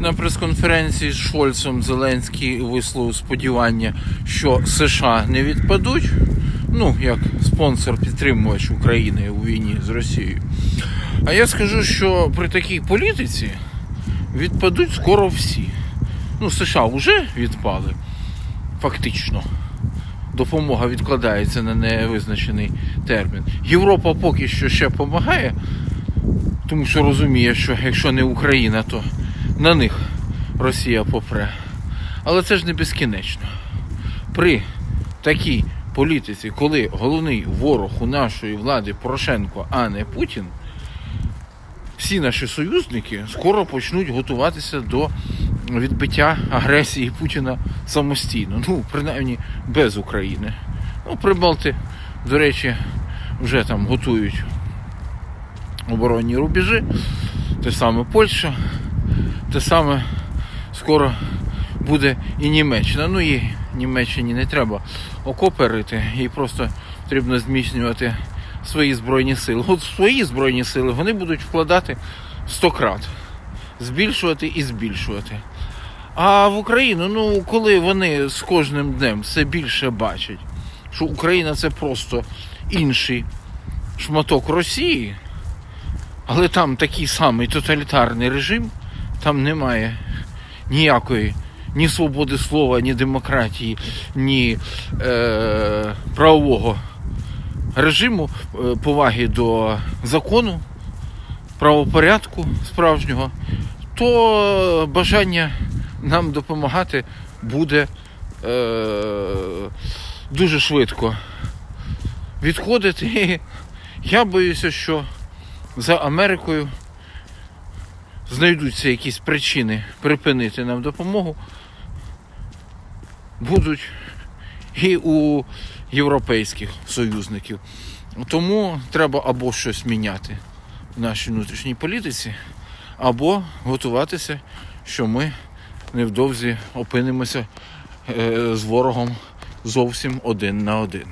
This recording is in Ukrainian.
На прес-конференції з Шольцем Зеленський висловив сподівання, що США не відпадуть. Ну, як спонсор підтримувач України у війні з Росією. А я скажу, що при такій політиці відпадуть скоро всі. Ну, США вже відпали, фактично. Допомога відкладається на невизначений термін. Європа поки що ще допомагає, тому що розуміє, що якщо не Україна, то на них Росія попре. Але це ж не безкінечно. При такій політиці, коли головний ворог у нашої влади Порошенко, а не Путін, всі наші союзники скоро почнуть готуватися до відбиття агресії Путіна самостійно. Ну, принаймні без України. Ну, Прибалти, до речі, вже там готують оборонні рубежі, те саме Польща, те саме скоро буде і Німеччина. Ну і Німеччині не треба окопи рити, їй просто потрібно зміцнювати свої збройні сили. От свої збройні сили вони будуть вкладати 100 крат, збільшувати і збільшувати. А в Україну, ну коли вони з кожним днем все більше бачать, що Україна це просто інший шматок Росії, але там такий самий тоталітарний режим, там немає ніякої ні свободи слова, ні демократії, ні е, правового режиму, е, поваги до закону, правопорядку справжнього, то бажання нам допомагати буде е, дуже швидко відходити. І я боюся, що за Америкою знайдуться якісь причини припинити нам допомогу. Будуть і у європейських союзників. Тому треба або щось міняти в нашій внутрішній політиці, або готуватися, що ми невдовзі опинимося е, з ворогом зовсім один на один.